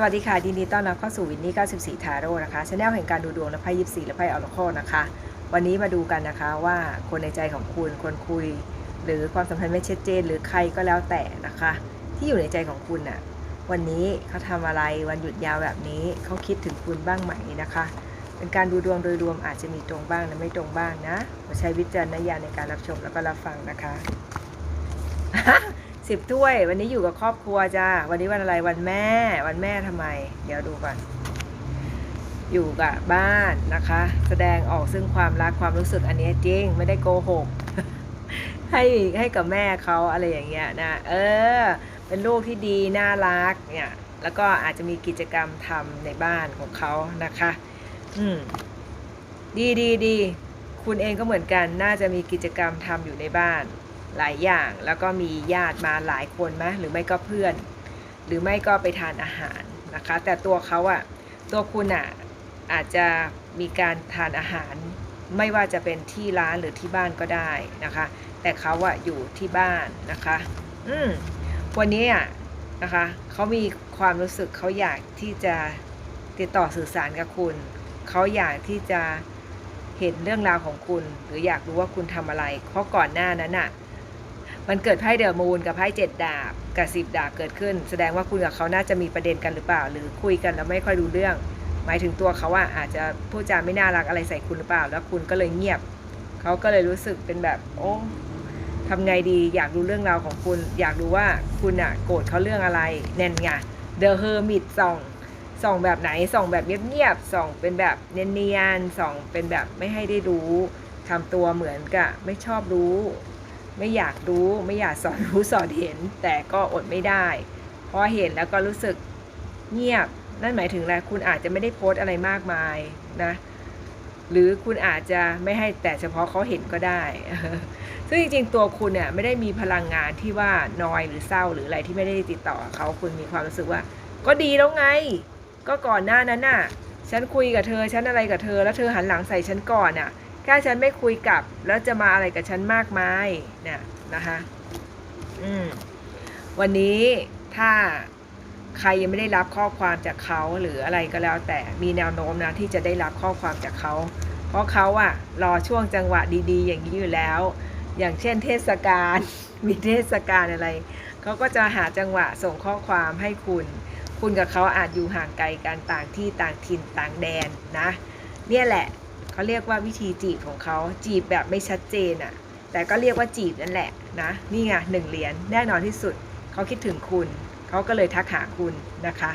สวัสดีค่ะยินดีต้อนรับเข้าสู่วินนี่94 ทาโร่นะคะชาแนลแห่งการดูดวงและไพ่ยิปซีและไพ่ออร์โคนะคะ วันนี้มาดูกันนะคะว่าคนในใจของคุณคนคุย หรือความสัมพันธ์ไม่ชัดเจน หรือใครก็แล้วแต่นะคะ ที่อยู่ในใจของคุณน่ะวันนี้เขาทำอะไรวันหยุดยาวแบบนี้เขาคิดถึงคุณบ้างไหมนะคะ เป็นการดูดวงโดยรวมอาจจะมีตรงบ้างและไม่ตรงบ้างนะใช้วิจารณญาณในการรับชมแล้วก็รับฟังนะคะ สิบถ้วย วันนี้อยู่กับครอบครัวจ้าวันนี้วันอะไรวันแม่ วันแม่ทำไม เดี๋ยวดูก่อน อยู่กับบ้านนะคะ แสดงออกซึ่งความรักความรู้สึกอันนี้จริง ไม่ได้โกหกให้ให้กับแม่เขาอะไรอย่างเงี้ยนะเออ เป็นลูกที่ดีน่ารักเนี่ยแล้วก็อาจจะมีกิจกรรมทำในบ้านของเขานะคะ อืม ดีดีดี คุณเองก็เหมือนกัน น่าจะมีกิจกรรมทำอยู่ในบ้าน หลายอย่างแล้วก็มีญาติมาหลายคนไหมหรือไม่ก็เพื่อน หรือไม่ก็ไปทานอาหารนะคะ แต่ตัวเขาอะตัวคุณอะอาจจะมีการทานอาหาร ไม่ว่าจะเป็นที่ร้านหรือที่บ้านก็ได้นะคะ แต่เขาอะอยู่ที่บ้านนะคะอืมวันนี้อะนะคะเขามีความรู้สึกเขาอยากที่จะติดต่อสื่อสารกับคุณ เขาอยากที่จะเห็นเรื่องราวของคุณ หรืออยากรู้ว่าคุณทำอะไร เพราะก่อนหน้านั้นอะ มันเกิดไพ่เดอะมูนกับไพ่เจ็ดดาบกับสิบดาบเกิดขึ้น แสดงว่าคุณกับเขาน่าจะมีประเด็นกันหรือเปล่า หรือคุยกันแล้วไม่ค่อยรู้เรื่อง หมายถึงตัวเขาอะอาจจะพูดจาไม่น่ารักอะไรใส่คุณหรือเปล่า แล้วคุณก็เลยเงียบ เขาก็เลยรู้สึกเป็นแบบ โอ้ทำไงดีอยากรู้เรื่องราวของคุณ อยากรู้ว่าคุณอะโกรธเขาเรื่องอะไรแน่นไง The Hermit ส่องส่องแบบไหนส่องแบบเงียบๆส่องเป็นแบบเนียนๆส่องเป็นแบบไม่ให้ได้รู้ทำตัวเหมือนกับไม่ชอบรู้ ไม่อยากรู้ไม่อยากสอนรู้สอนเห็น แต่ก็อดไม่ได้พราะเห็นแล้วก็รู้สึกเงียบ นั่นหมายถึงอะไรคุณอาจจะไม่ได้โพสต์อะไรมากมายนะหรือคุณอาจจะไม่ให้แต่เฉพาะเขาเห็นก็ได้ ซึ่งจริงๆ ตัวคุณเนี่ยไม่ได้มีพลังงานที่ว่านอยหรือเศร้าหรืออะไรที่ไม่ได้ติดต่อเขาคุณมีความรู้สึกว่า ก็ดีแล้วไง ก็ก่อนหน้านั้นน่ะ ฉันคุยกับเธอ ฉันอะไรกับเธอ แล้วเธอหันหลังใส่ฉันก่อนน่ะ แค่ฉันไม่คุยกลับ แล้วจะมาอะไรกับฉันมากมายเนี่ยนะคะ อืม วันนี้ถ้าใครยังไม่ได้รับข้อความจากเขาหรืออะไรก็แล้ว แต่มีแนวโน้มนะที่จะได้รับข้อความจากเขา เพราะเขาอะรอช่วงจังหวะดีๆ อย่างนี้อยู่แล้ว อย่างเช่น เทศกาลมีเทศกาลอะไรเขาก็จะหาจังหวะส่งข้อความให้คุณ คุณกับเขาอาจอยู่ห่างไกลกันต่างที่ต่างถิ่นต่างแดนนะ เนี่ยแหละ เขาเรียกว่าวิธีจีบของเขาจีบแบบไม่ชัดเจนอะแต่ก็เรียกว่าจีบนั่นแหละนะนี่ไงหนึ่งเหรียญแน่นอนที่สุด เขาคิดถึงคุณ เขาก็เลยทักหาคุณนะคะ